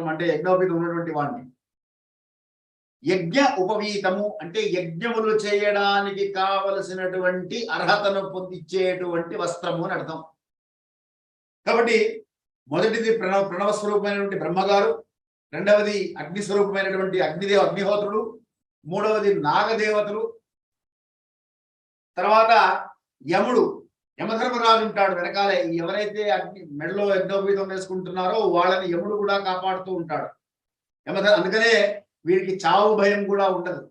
పవిత్రం అంటే యజ్ఞోపీతం ఉన్నటువంటి వాడిని యజ్ఞ ఉపవీతము అంటే యజ్ఞములు చేయడానికి కావలసినటువంటి అర్హతను పొందించేటువంటి వస్త్రము అని అర్థం. కాబట్టి మొదటిది ప్రణవ ప్రణవ స్వరూపమైనటువంటి బ్రహ్మగారు రెండవది అగ్ని స్వరూపమైనటువంటి అగ్నిదేవ అగ్నిహోత్రుడు మూడవది నాగదేవతలు తర్వాత యముడు యమధర్మరాజు ఉంటాడు వెనకాలే ఎవరైతే అగ్ని మెడలో యజ్ఞోపీతం వేసుకుంటున్నారో వాళ్ళని యముడు కూడా కాపాడుతూ ఉంటాడు. యమధర్ అందుకనే వీడికి చావు భయం కూడా ఉండదు.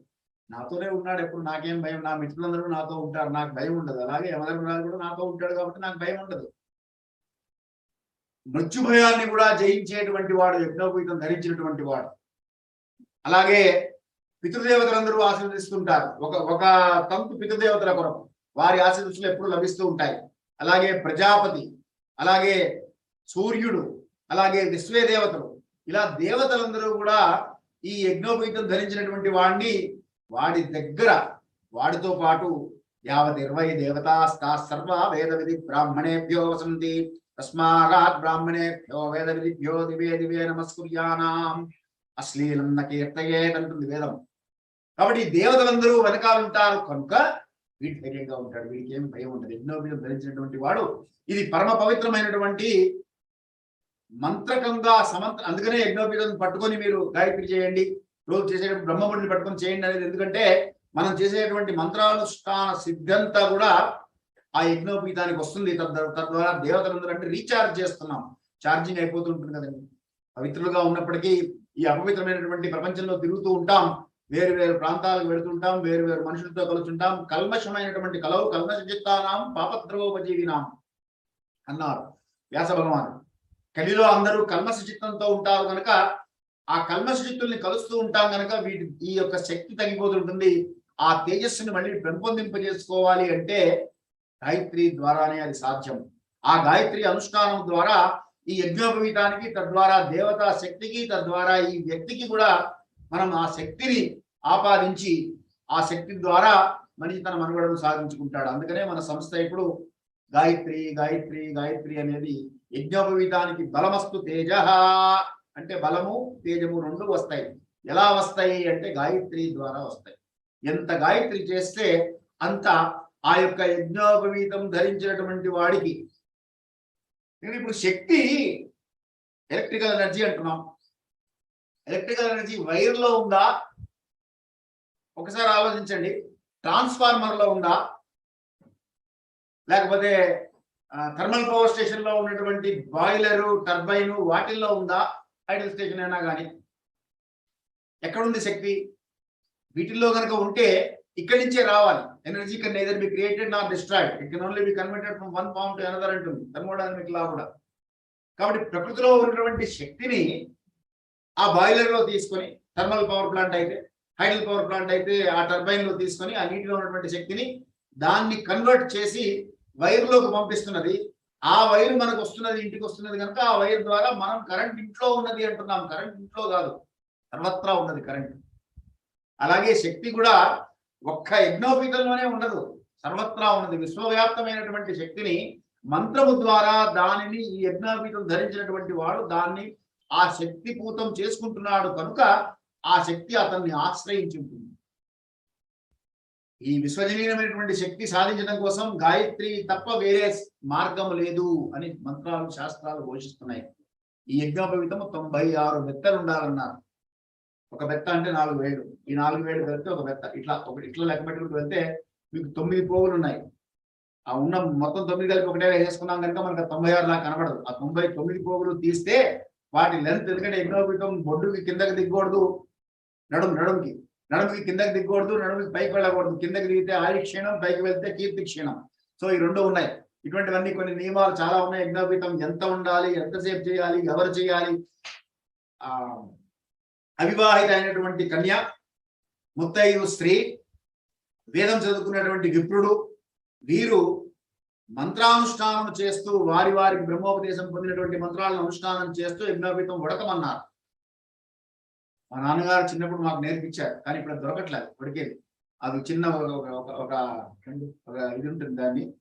నాతోనే ఉన్నాడు ఎప్పుడు నాకేం భయం? నా మిత్రులందరూ నాతో ఉంటారు. నాకు భయం ఉండదు. అలాగే యమధర్మరాజు కూడా నాతో ఉంటాడు కాబట్టి నాకు భయం ఉండదు. మృత్యు భయాన్ని కూడా జయించేటువంటి వాడు యజ్ఞోపీతం ధరించినటువంటి వాడు. అలాగే పితృదేవతలందరూ ఆశీర్వదిస్తుంటారు. ఒక ఒక తంతు పితృదేవతల కొరకు. వారి ఆశీర్వసులు ఎప్పుడు లభిస్తూ ఉంటాయి. అలాగే ప్రజాపతి అలాగే సూర్యుడు అలాగే విశ్వే దేవతలు ఇలా దేవతలందరూ కూడా ఈ యజ్ఞోపీతం ధరించినటువంటి వాడిని వాడి దగ్గర వాడితో పాటు యావత్ ఇరవై దేవతాస్తా సర్వ వేద విధి బ్రాహ్మణేభ్యో వసంతి. తస్మాగాత్ బ్రాహ్మణేభ్యో వేద విధిభ్యో దివే దివే నమస్కుర్యానాం. అశ్లీలం నకీర్తయేదంటుంది వేదం. కాబట్టి దేవతలందరూ వెనకాలంటారు కనుక వీడి ధైర్యంగా ఉంటాడు వీడికి ఏం భయం ఉంటుంది యజ్ఞోపీతం ధరించినటువంటి వాడు ఇది పరమ పవిత్రమైనటువంటి మంత్రకంగా సమంత్ర అందుకనే యజ్ఞోపీతం పట్టుకొని మీరు గాయత్రి చేయండి రోజు చేసే బ్రహ్మముడిని పట్టుకొని చేయండి అనేది ఎందుకంటే మనం చేసేటువంటి మంత్రానుష్ఠాన సిద్ధంతా కూడా ఆ యజ్ఞోపీతానికి వస్తుంది. తద్వారా దేవతలందరూ అంటే రీఛార్జ్ చేస్తున్నాం. ఛార్జింగ్ అయిపోతుంటుంది కదండి. పవిత్రులుగా ఉన్నప్పటికీ ఈ అపవిత్రమైనటువంటి ప్రపంచంలో తిరుగుతూ ఉంటాం. వేరు వేరు ప్రాంతాలకు వెళుతుంటాం వేరు వేరు మనుషులతో కలుస్తుంటాం. కల్మషమైనటువంటి కలవు కల్మష చిత్తానాం పాపద్రవోపజీవినాం అన్నారు వ్యాస భగవాన్ కలిలో అందరూ కల్మష చిత్తంతో ఉంటారు కనుక ఆ కల్మష చిత్తుల్ని కలుస్తూ ఉంటాం కనుక వీటి ఈ యొక్క శక్తి తగ్గిపోతుంటుంది. ఆ తేజస్సుని మళ్ళీ పెంపొందింపజేసుకోవాలి అంటే గాయత్రి ద్వారానే అది సాధ్యం. ఆ గాయత్రి అనుష్ఠానం ద్వారా ఈ యజ్ఞోపవీతానికి తద్వారా దేవతా శక్తికి తద్వారా ఈ వ్యక్తికి కూడా మనం ఆ శక్తిని ఆపాదించి ఆ శక్తి ద్వారా మనిషి తన మనుగడను సాధించుకుంటాడు. అందుకనే మన సంస్థ ఇప్పుడు గాయత్రి గాయత్రి గాయత్రి అనేది యజ్ఞోపవీతానికి బలమస్తు తేజ అంటే బలము తేజము రెండు వస్తాయి. ఎలా వస్తాయి అంటే గాయత్రి ద్వారా వస్తాయి. ఎంత గాయత్రి చేస్తే అంత ఆ యొక్క యజ్ఞోపవీతం ధరించినటువంటి వాడికి. ఇప్పుడు శక్తి ఎలక్ట్రికల్ ఎనర్జీ అంటున్నాం. ఎలక్ట్రికల్ ఎనర్జీ వైర్లో ఉందా? ఒకసారి ఆలోచించండి. ట్రాన్స్ఫార్మర్లో ఉందా? లేకపోతే థర్మల్ పవర్ స్టేషన్లో ఉన్నటువంటి బాయిలరు టర్బైన్ వాటిల్లో ఉందా? ఐడల్ స్టేషన్ అయినా కానీ ఎక్కడుంది శక్తి? వీటిల్లో కనుక ఉంటే ఇక్కడి నుంచే రావాలి. Energy can neither be created not destroyed. It can only be converted from one form to another అంటుంది. థర్మోడైనమిక్ లా కూడా. కాబట్టి ప్రకృతిలో ఉన్నటువంటి శక్తిని ఆ బాయిలర్లో తీసుకొని థర్మల్ పవర్ ప్లాంట్ అయితే హైడల్ పవర్ ప్లాంట్ అయితే ఆ టర్బైన్లో తీసుకొని ఆ నీటిలో ఉన్నటువంటి శక్తిని దాన్ని కన్వర్ట్ చేసి వైర్లోకి పంపిస్తున్నది. ఆ వైర్ మనకు వస్తున్నది ఇంటికి వస్తున్నది కనుక ఆ వైర్ ద్వారా మనం కరెంట్ ఇంట్లో ఉన్నది అంటున్నాం. కరెంట్ ఇంట్లో కాదు సర్వత్రా ఉన్నది కరెంట్ అలాగే శక్తి కూడా ఒక్క యజ్ఞోపీతంలోనే ఉండదు. సర్వత్రా ఉన్నది. విశ్వవ్యాప్తమైనటువంటి శక్తిని మంత్రము ద్వారా దానిని ఈ యజ్ఞోపీతం ధరించినటువంటి వాడు దాన్ని ఆ శక్తి పూతం చేసుకుంటున్నాడు కనుక ఆ శక్తి అతన్ని ఆశ్రయించి ఉంటుంది ఈ విశ్వజనీయమైనటువంటి శక్తి సాధించడం కోసం గాయత్రి తప్ప వేరే మార్గం లేదు అని మంత్రాలు శాస్త్రాలు ఘోషిస్తున్నాయి. ఈ యజ్ఞోపవితము తొంభై ఆరు బెత్తలు ఉండాలన్నారు ఒక బెత్త అంటే నాలుగు వేలు. ఈ నాలుగు వేలు కలిపితే ఒక బెత్త. ఇట్లా ఒకటి ఇట్లా లెక్క పెట్టుకుంటూ వెళ్తే మీకు తొమ్మిది పోగులు ఉన్నాయి ఆ ఉన్న మొత్తం తొమ్మిది కలిపి ఒకటే వేసుకున్నాం కనుక మనకు తొంభై ఆరు నాకు కనబడదు. ఆ తొంభై తొమ్మిది పోగులు తీస్తే వాటి లెంత్ ఎందుకంటే యజ్ఞోపవీతం బొడ్డుకి కిందకి దిగకూడదు. నడుము నడుముకి. నడుముకి కిందకి దిగకూడదు నడుముకి పైకి వెళ్ళకూడదు. కిందకి దిగితే ఆయుష్ క్షీణం పైకి వెళ్తే కీర్తి క్షీణం. సో ఈ రెండు ఉన్నాయి. ఇటువంటివన్నీ కొన్ని నియమాలు చాలా ఉన్నాయి. యజ్ఞోపీతం ఎంత ఉండాలి ఎంతసేపు చేయాలి ఎవరు చేయాలి. ఆ అవివాహిత అయినటువంటి కన్య ముత్తైదు స్త్రీ వేదం చదువుకున్నటువంటి విప్రుడు వీరు మంత్రానుష్ఠానం చేస్తూ వారి వారికి బ్రహ్మోపదేశం పొందినటువంటి మంత్రాలను అనుష్ఠానం చేస్తూ యజ్ఞోపీతం ఉడకమన్నారు. మా నాన్నగారు చిన్నప్పుడు మాకు నేర్పించారు కానీ ఇప్పుడు దొరకట్లేదు ఉడికేది అది చిన్న ఒక ఒక- ఒక ఒక ఇది ఉంటుంది దాన్ని.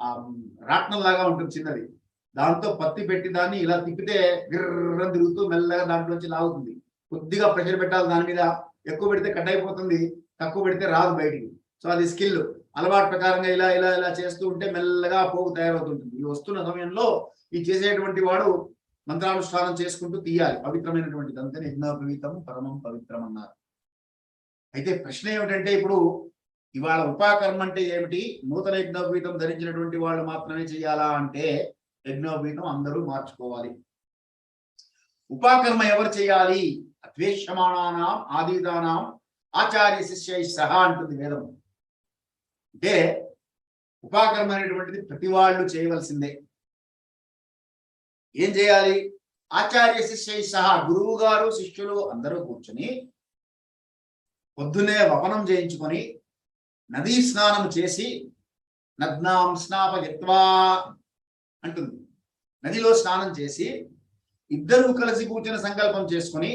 ఆ రాట్నం లాగా ఉంటుంది చిన్నది. దాంతో పత్తి పెట్టి దాన్ని ఇలా తిప్పితే విర్రం తిరుగుతూ మెల్లగా దాంట్లోంచి లాగుతుంది కొద్దిగా ప్రెషర్ పెట్టాలి దాని మీద ఎక్కువ పెడితే కట్ అయిపోతుంది తక్కువ పెడితే రాదు బయటికి సో అది స్కిల్ అలవాటు ప్రకారంగా ఇలా ఇలా ఇలా చేస్తూ ఉంటే మెల్లగా పోగు తయారవుతుంటుంది. ఈ వస్తున్న సమయంలో ఈ చేసేటువంటి వాడు మంత్రానుష్ఠానం చేసుకుంటూ తీయాలి. పవిత్రమైనటువంటిది. అందుకని యజ్ఞోపవీతం పరమం పవిత్రం అన్నారు. అయితే ప్రశ్న ఏమిటంటే ఇప్పుడు ఇవాళ ఉపాకర్మ అంటే ఏమిటి? నూతన యజ్ఞోపవీతం ధరించినటువంటి వాళ్ళు మాత్రమే చేయాలా అంటే యజ్ఞోపవీతం అందరూ మార్చుకోవాలి. ఉపాకర్మ ఎవరు చేయాలి? అద్వేషమాణానాం ఆదిదానాం ఆచార్య శిష్య సహా అంటుంది వేదం. అంటే ఉపాకర్మ అనేటువంటిది ప్రతి వాళ్ళు చేయవలసిందే. ఏం చేయాలి? ఆచార్య శిష్య సహా గురువు గారు శిష్యులు అందరూ కూర్చుని పొద్దునే వపనం చేయించుకొని నదీ స్నానం చేసి నగ్నాం స్నాపయత్వా అంటుంది. నదిలో స్నానం చేసి ఇద్దరూ కలిసి కూర్చుని సంకల్పం చేసుకొని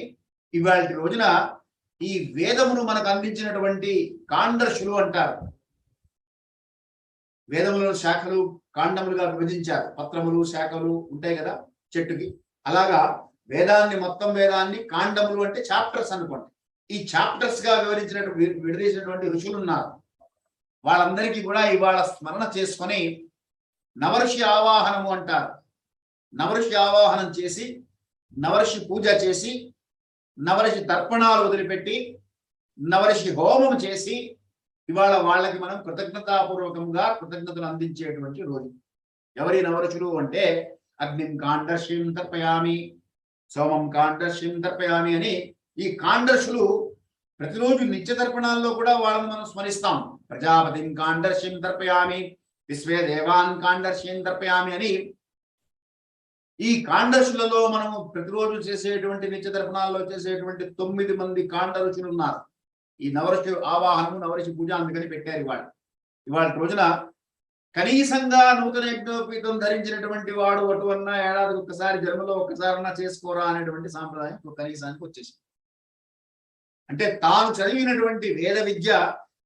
ఇవాళ రోజున ఈ వేదమును మనకు అందించినటువంటి కాండర్షులు అంటారు. వేదములను శాఖలు కాండములుగా విభజించారు. పత్రములు శాఖలు ఉంటాయి కదా చెట్టుకి. అలాగా వేదాన్ని మొత్తం వేదాన్ని కాండములు అంటే చాప్టర్స్ అనుకోండి. ఈ చాప్టర్స్గా వివరించినట్టు విడదీసినటువంటి ఋషులు ఉన్నారు. వాళ్ళందరికీ కూడా ఇవాళ స్మరణ చేసుకొని నవఋషి ఆవాహనము అంటారు. నవఋషి ఆవాహనం చేసి నవఋషి పూజ చేసి నవఋషి తర్పణాలు వదిలిపెట్టి నవఋషి హోమం చేసి ఇవాళ వాళ్ళకి మనం కృతజ్ఞతాపూర్వకంగా కృతజ్ఞతలు అందించేటువంటి రోజు. ఎవరి నవరచులు అంటే అగ్నిం కాండర్షిం తర్పయామి సోమం కాండర్షిం తర్పయామి అని ఈ కాండర్షులు ప్రతిరోజు నిత్య తర్పణాల్లో కూడా వాళ్ళని మనం స్మరిస్తాం. ప్రజాపతిం కాండర్షిం తర్పయామి విశ్వే దేవాన్ కాండర్షిం తర్పయామి అని ఈ కాండర్షులలో మనం ప్రతిరోజు చేసేటువంటి నిత్య తర్పణాల్లో చేసేటువంటి తొమ్మిది మంది కాండరుచులు ఉన్నారు. ఈ నవరషి ఆవాహనము నవరషి పూజ అందుకని పెట్టారు ఇవాళ. ఇవాళ రోజున కనీసంగా నూతన యజ్ఞోపీతం ధరించినటువంటి వాడు అటువన్నా ఏడాదికి ఒక్కసారి జన్మలో ఒక్కసారన్నా చేసుకోరా అనేటువంటి సాంప్రదాయం కనీసానికి వచ్చేసింది. అంటే తాను చదివినటువంటి వేద విద్య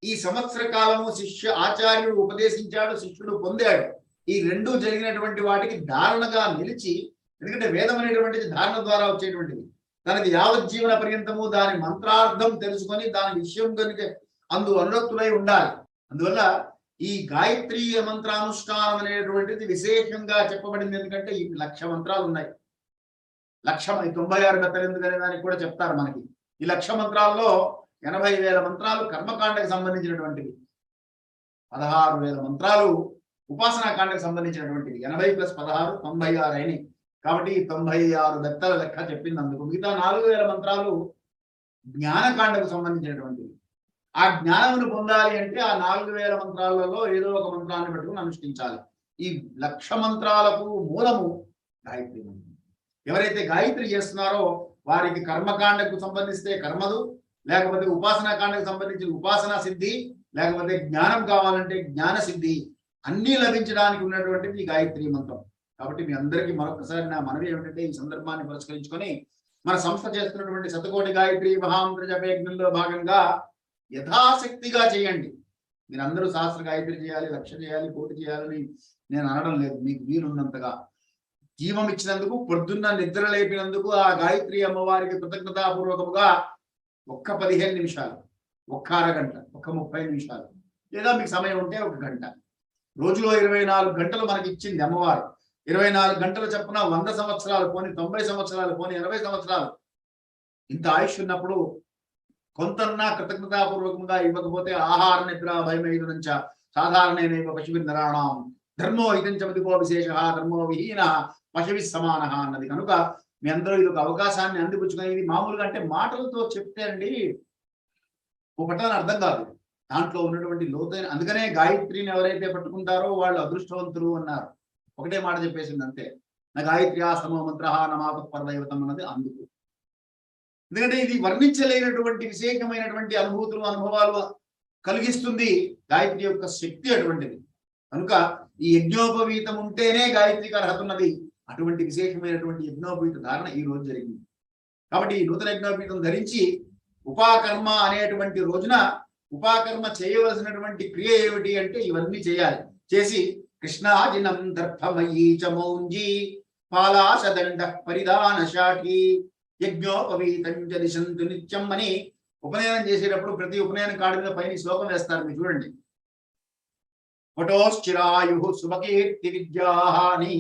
ఈ సంవత్సర కాలము శిష్య ఆచార్యుడు ఉపదేశించాడు శిష్యుడు పొందాడు. ఈ రెండు జరిగినటువంటి వాటికి ధారణగా నిలిచి ఎందుకంటే వేదం అనేటువంటిది ధారణ ద్వారా వచ్చేటువంటిది. తనకి యావజ్జీవన పర్యంతము దాని మంత్రార్థం తెలుసుకొని దాని విషయం కనుక అందు అనురక్తులై ఉండాలి. అందువల్ల ఈ గాయత్రి మంత్రానుష్ఠానం అనేటువంటిది విశేషంగా చెప్పబడింది. ఎందుకంటే ఈ లక్ష మంత్రాలు ఉన్నాయి. లక్ష తొంభై ఆరు గతలు ఎందుకనే దానికి కూడా చెప్తారు మనకి. ఈ లక్ష మంత్రాల్లో ఎనభై వేల మంత్రాలు కర్మకాండకు సంబంధించినటువంటివి. పదహారు వేల మంత్రాలు ఉపాసనా కాండకి సంబంధించినటువంటివి. ఎనభై ప్లస్ పదహారు తొంభై ఆరు అయినాయి. కాబట్టి ఈ తొంభై ఆరు బెత్తల లెక్క చెప్పింది అందుకు మిగతా నాలుగు వేల మంత్రాలు జ్ఞానకాండకు సంబంధించినటువంటివి ఆ జ్ఞానమును పొందాలి అంటే ఆ నాలుగు వేల మంత్రాలలో ఏదో ఒక మంత్రాన్ని పెట్టుకుని అనుష్ఠించాలి. ఈ లక్ష మంత్రాలకు మూలము గాయత్రి మంత్రం. ఎవరైతే గాయత్రి చేస్తున్నారో వారికి కర్మకాండకు సంబంధిస్తే కర్మదు లేకపోతే ఉపాసనా కాండకు సంబంధించిన ఉపాసనా సిద్ధి లేకపోతే జ్ఞానం కావాలంటే జ్ఞాన సిద్ధి. అన్ని లభించడానికి ఉన్నటువంటిది ఈ గాయత్రి మంత్రం. కాబట్టి మీ అందరికీ మరొకసారి నా మనవి ఏమిటంటే ఈ సందర్భాన్ని పురస్కరించుకొని మన సంస్థ చేస్తున్నటువంటి శతకోటి గాయత్రి మహామంత్ర జపయజ్ఞంలో భాగంగా యథాశక్తిగా చేయండి. మీరు అందరూ సహస్ర గాయత్రి చేయాలి లక్ష చేయాలి కోటి చేయాలని నేను అనడం లేదు. మీకు వీలున్నంతగా జీవం ఇచ్చినందుకు పొద్దున్న నిద్ర లేపినందుకు ఆ గాయత్రి అమ్మవారికి కృతజ్ఞతాపూర్వకముగా ఒక్క పదిహేను నిమిషాలు ఒక్క అరగంట ఒక్క ముప్పై నిమిషాలు లేదా మీకు సమయం ఉంటే ఒక గంట. రోజులో ఇరవై నాలుగు గంటలు మనకి ఇచ్చింది అమ్మవారు. ఇరవై నాలుగు గంటలు చొప్పున వంద సంవత్సరాలు పోని తొంభై సంవత్సరాలు పోని ఎనభై సంవత్సరాలు. ఇంత ఆయుష్ ఉన్నప్పుడు కొంతన్నా కృతజ్ఞతాపూర్వకంగా ఇవ్వకపోతే ఆహార నిద్ర భయమైదు నుంచ సాధారణ పశువి నిరాణం. ధర్మో హితంచమతికో విశేష ధర్మో విహీన పశువి సమాన అన్నది. కనుక మీ అందరూ ఇది ఒక అవకాశాన్ని అందిపుచ్చుకొని ఇది మామూలుగా అంటే మాటలతో చెప్తే అండి ఒకటాన్ని అర్థం కాదు. దాంట్లో ఉన్నటువంటి లోతైన అందుకనే గాయత్రిని ఎవరైతే పట్టుకుంటారో వాళ్ళు అదృష్టవంతులు అన్నారు. ఒకటే మాట చెప్పేసింది అంతే. నా గాయత్రి ఆశ్రమ మంత్ర నమాప పరదైవతం అన్నది అందుకు. ఎందుకంటే ఇది వర్ణించలేనటువంటి విశేషమైనటువంటి అనుభూతులు అనుభవాలు కలిగిస్తుంది గాయత్రి యొక్క శక్తి అటువంటిది. కనుక ఈ యజ్ఞోపవీతం ఉంటేనే గాయత్రికి అర్హత ఉన్నది. అటువంటి విశేషమైనటువంటి యజ్ఞోపవీత ధారణ ఈ రోజు జరిగింది. కాబట్టి ఈ నూతన యజ్ఞోపవీతం ధరించి ఉపాకర్మ అనేటువంటి రోజున ఉపాకర్మ చేయవలసినటువంటి క్రియ ఏమిటి అంటే ఇవన్నీ చేయాలి. చేసి కృష్ణాజినం దర్భమయీ చ మౌంజీ పాలాశదండ పరిధాన శాఖి యజ్ఞోపవీతం చ దిశంతు నిత్యం అని ఉపనయనం చేసేటప్పుడు ప్రతి ఉపనయనం కాడి మీద పైన శ్లోకం వేస్తారు మీరు చూడండి. ఫటోశ్చిరాయు శుభకీర్తి విద్యాహాని.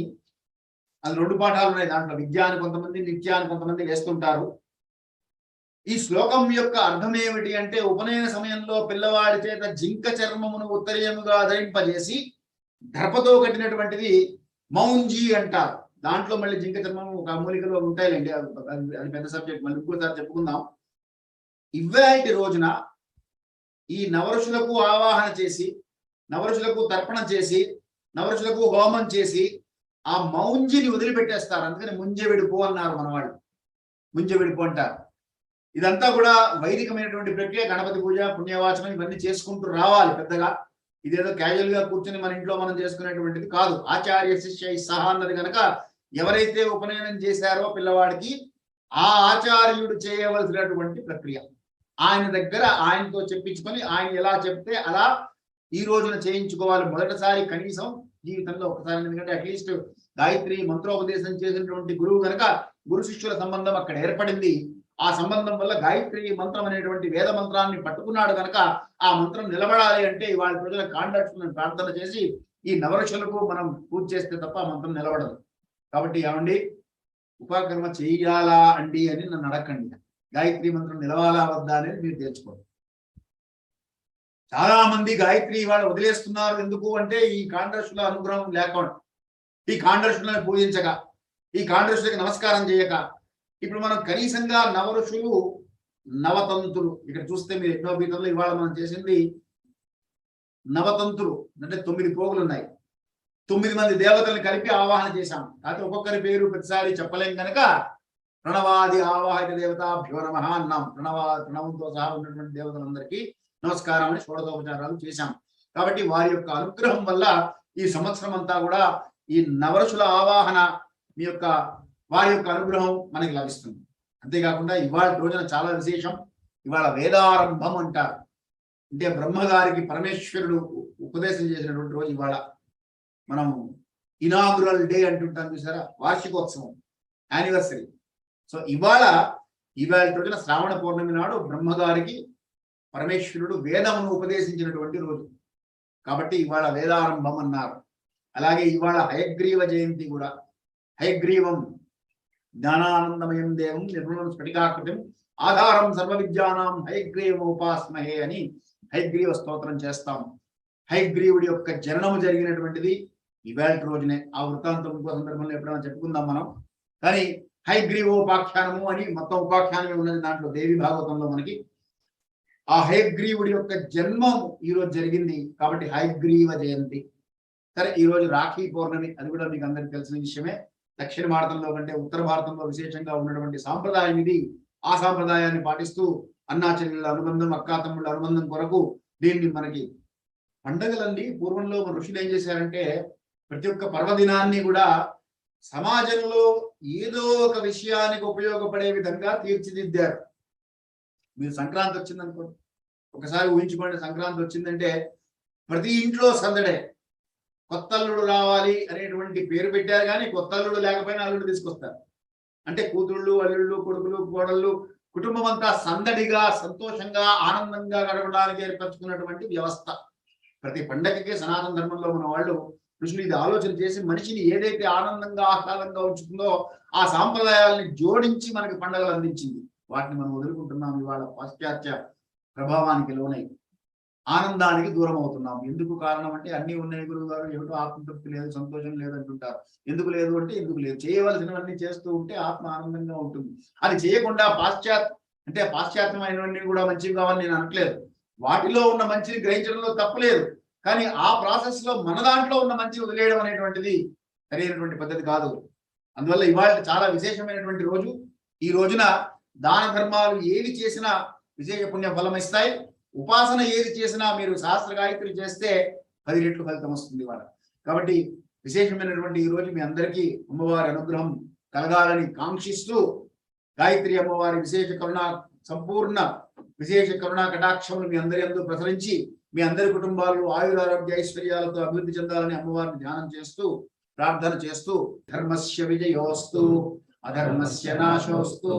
అది రెండు పాఠాలు ఉన్నాయి దాంట్లో. విద్యాన్ని కొంతమంది నిత్యాన్ని కొంతమంది వేస్తుంటారు. ఈ శ్లోకం యొక్క అర్థం ఏమిటి అంటే ఉపనయన సమయంలో పిల్లవాడి చేత జింక చర్మమును ఉత్తరీయముగా ధరింపజేసి దర్పతో కట్టినటువంటిది మౌంజీ అంటారు. దాంట్లో మళ్ళీ జింక చర్మం ఒక మూలికలు ఉంటాయిలేండి. అది అది- పెద్ద సబ్జెక్ట్. మళ్ళీ ఇంకోసారి చెప్పుకుందాం. ఇవాటి రోజున ఈ నవరుషులకు ఆవాహన చేసి నవరుషులకు తర్పణం చేసి నవరుషులకు హోమం చేసి ఆ మౌంజిని వదిలిపెట్టేస్తారు. అందుకని ముంజె విడుపు అన్నారు మనవాళ్ళు. ముంజె విడుపు అంటారు. ఇదంతా కూడా వైదికమైనటువంటి ప్రక్రియ. గణపతి పూజ పుణ్యవాచనం ఇవన్నీ చేసుకుంటూ రావాలి పెద్దగా. ఇదేదో క్యాజువల్గా కూర్చొని మన ఇంట్లో మనం చేసుకునేటువంటిది కాదు. ఆచార్య శిష్య సహా అన్నది కనుక ఎవరైతే ఉపనయనం చేశారో పిల్లవాడికి ఆ ఆచార్యుడు చేయవలసినటువంటి ప్రక్రియ. ఆయన దగ్గర ఆయనతో చెప్పించుకొని ఆయన ఎలా చెప్తే అలా ఈ రోజున చేయించుకోవాలి. మొదటిసారి కనీసం జీవితంలో ఒకసారి ఎందుకంటే అట్లీస్ట్ గాయత్రి మంత్రోపదేశం చేసినటువంటి గురువు కనుక గురు శిష్యుల సంబంధం అక్కడ ఏర్పడింది. ఆ సంబంధం వల్ల గాయత్రి మంత్రం అనేటువంటి వేద మంత్రాన్ని పట్టుకున్నాడు కనుక ఆ మంత్రం నిలబడాలి అంటే ఇవాళ ప్రజల కాండక్షన్ ప్రార్థన చేసి ఈ నవరుషులకు మనం పూజ చేస్తే తప్ప మంత్రం నిలబడదు. కాబట్టి ఏమండి? ఉపకర్మ చెయ్యాలా అండి అని నన్ను అడగండి గాయత్రి మంత్రం నిలవాలా వద్దా అనేది మీరు తెలుసుకోండి. చాలా మంది గాయత్రి ఇవాళ వదిలేస్తున్నారు ఎందుకు అంటే ఈ కాండ్రషుల అనుగ్రహం లేకుండా. ఈ కాండ్రషులను పూజించక. ఈ కాండ్రషులకి నమస్కారం చేయక. ఇప్పుడు మనం కనీసంగా నవఋషులు నవతంతులు ఇక్కడ చూస్తే మీరు ఎన్నో బీతంలో ఇవాళ మనం చేసింది నవతంతులు అంటే తొమ్మిది పోగులు ఉన్నాయి. తొమ్మిది మంది దేవతల్ని కలిపి ఆవాహన చేశాం. కాకపోతే ఒక్కొక్కరి పేరు ప్రతిసారి చెప్పలేం కనుక ప్రణవాది ఆవాహిత దేవతాభ్యో నమ అన్నాం. ప్రణవ ప్రణవంతో సహా ఉన్నటువంటి దేవతలందరికీ నమస్కారం అని షోడశోపచారాలు చేశాం. కాబట్టి వారి యొక్క అనుగ్రహం వల్ల ఈ సంవత్సరం అంతా కూడా ఈ నవరసుల ఆవాహన మీ యొక్క వారి యొక్క అనుగ్రహం మనకి లభిస్తుంది. అంతేకాకుండా ఇవాళ రోజున చాలా విశేషం. ఇవాళ వేదారంభం అంటారు. అంటే బ్రహ్మగారికి పరమేశ్వరుడు ఉపదేశం చేసినటువంటి రోజు ఇవాళ. మనం ఇనాగురల్ డే అంటుంటాం చూసారా? వార్షికోత్సవం. యానివర్సరీ సో ఇవాళ ఇవాళ రోజున శ్రావణ పౌర్ణమి నాడు బ్రహ్మగారికి పరమేశ్వరుడు వేదమును ఉపదేశించినటువంటి రోజు. కాబట్టి ఇవాళ వేదారంభం అన్నారు. అలాగే ఇవాళ హయగ్రీవ జయంతి కూడా. హయగ్రీవం జ్ఞానానందమయం దేవం నిర్మలం స్ఫటికాకృతం. ఆధారం సర్వ విద్యానాం హైగ్రీవోపాస్మహే అని హైగ్రీవ స్తోత్రం చేస్తాం. హైగ్రీవుడి యొక్క జననము జరిగినటువంటిది ఇవాళ రోజునే. ఆ వృత్తాంతం ఇంకో సందర్భంలో ఎప్పుడైనా చెప్పుకుందాం మనం. కానీ హైగ్రీవోపాఖ్యానము అని మొత్తం ఉపాఖ్యానమే ఉన్నది దాంట్లో దేవి భాగవతంలో మనకి. ఆ హైగ్రీవుడి యొక్క జన్మం ఈ రోజు జరిగింది కాబట్టి హైగ్రీవ జయంతి. సరే ఈ రోజు రాఖీ పౌర్ణమి అది కూడా మీకు అందరికి తెలిసిన విషయమే. దక్షిణ భారతంలో కంటే ఉత్తర భారతంలో విశేషంగా ఉన్నటువంటి సాంప్రదాయం ఇది. ఆ సాంప్రదాయాన్ని పాటిస్తూ అన్నాచర్యుల అనుబంధం అక్కా అనుబంధం కొరకు దీన్ని మనకి పండగలన్నీ పూర్వంలో మన ఋషులు ఏం చేశారంటే ప్రతి ఒక్క పర్వదినాన్ని కూడా సమాజంలో ఏదో ఒక విషయానికి ఉపయోగపడే విధంగా తీర్చిదిద్దారు. మీరు సంక్రాంతి వచ్చిందనుకోండి. ఒకసారి ఊహించుకోండి సంక్రాంతి వచ్చిందంటే ప్రతి ఇంట్లో సందడే. కొత్త అల్లుడు రావాలి అనేటువంటి పేరు పెట్టారు కానీ కొత్త అల్లుడు లేకపోయినా అల్లుడు తీసుకొస్తారు. అంటే కూతుళ్ళు అల్లుళ్ళు కొడుకులు కోడళ్ళు కుటుంబం అంతా సందడిగా సంతోషంగా ఆనందంగా గడపడానికి ఏర్పరచుకున్నటువంటి వ్యవస్థ. ప్రతి పండగకి సనాతన ధర్మంలో ఉన్న వాళ్ళు ఋషులు ఇది ఆలోచన చేసి మనిషిని ఏదైతే ఆనందంగా ఆహ్లాదంగా ఉంచుతుందో ఆ సాంప్రదాయాల్ని జోడించి మనకి పండుగలు అందించింది. వాటిని మనం వదులుకుంటున్నాం ఇవాళ పాశ్చాత్య ప్రభావానికి లోనై. ఆనందానికి దూరం అవుతున్నాం ఎందుకు కారణం అంటే అన్ని ఉన్నాయి గురువు గారు ఏమిటో ఆత్మతృప్తి లేదు సంతోషం లేదు అంటుంటారు ఎందుకు లేదు అంటే ఎందుకు లేదు. చేయవలసినవన్నీ చేస్తూ ఉంటే ఆత్మ ఆనందంగా ఉంటుంది. అది చేయకుండా పాశ్చాత్ అంటే పాశ్చాత్యమైనవన్నీ కూడా మంచివి కావాలని నేను అనట్లేదు. వాటిలో ఉన్న మంచిని గ్రహించడంలో తప్పలేదు కానీ ఆ ప్రాసెస్లో మన దాంట్లో ఉన్న మంచి వదిలేయడం అనేటువంటిది సరైనటువంటి పద్ధతి కాదు. అందువల్ల ఇవాళ చాలా విశేషమైనటువంటి రోజు. ఈ రోజున దాన ధర్మాలు ఏవి చేసినా విశేష పుణ్య ఫలం ఇస్తాయి ఉపాసన ఏది చేసినా మీరు శాస్త్ర గాయత్రి చేస్తే పది రెట్లు ఫలితం వస్తుంది వాళ్ళ కాబట్టి విశేషమైనటువంటి ఈ రోజు మీ అందరికీ అమ్మవారి అనుగ్రహం కలగాలని కాంక్షిస్తూ గాయత్రి అమ్మవారి విశేష కరుణా సంపూర్ణ విశేష కరుణా కటాక్షములు మీ అందరి అందరూ ప్రసరించి మీ అందరి కుటుంబాలు ఆయురారోగ్య ఐశ్వర్యాలతో అభివృద్ధి చెందాలని అమ్మవారిని ధ్యానం చేస్తూ ప్రార్థన చేస్తూ ధర్మస్య విజయోస్తు అధర్మస్య నాశోస్తు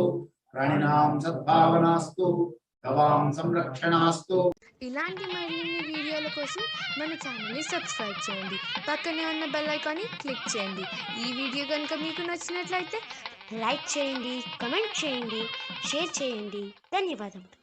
ప్రాణినాం సద్భావనాస్తు గవాం సంరక్షణాస్తు. ఇలాంటి మరిన్ని వీడియోల కోసం మన ఛానల్ని సబ్స్క్రైబ్ చేయండి. పక్కనే ఉన్న బెల్ ఐకాన్ని క్లిక్ చేయండి. ఈ వీడియో కనుక మీకు నచ్చినట్లయితే లైక్ చేయండి కమెంట్ చేయండి షేర్ చేయండి. ధన్యవాదములు.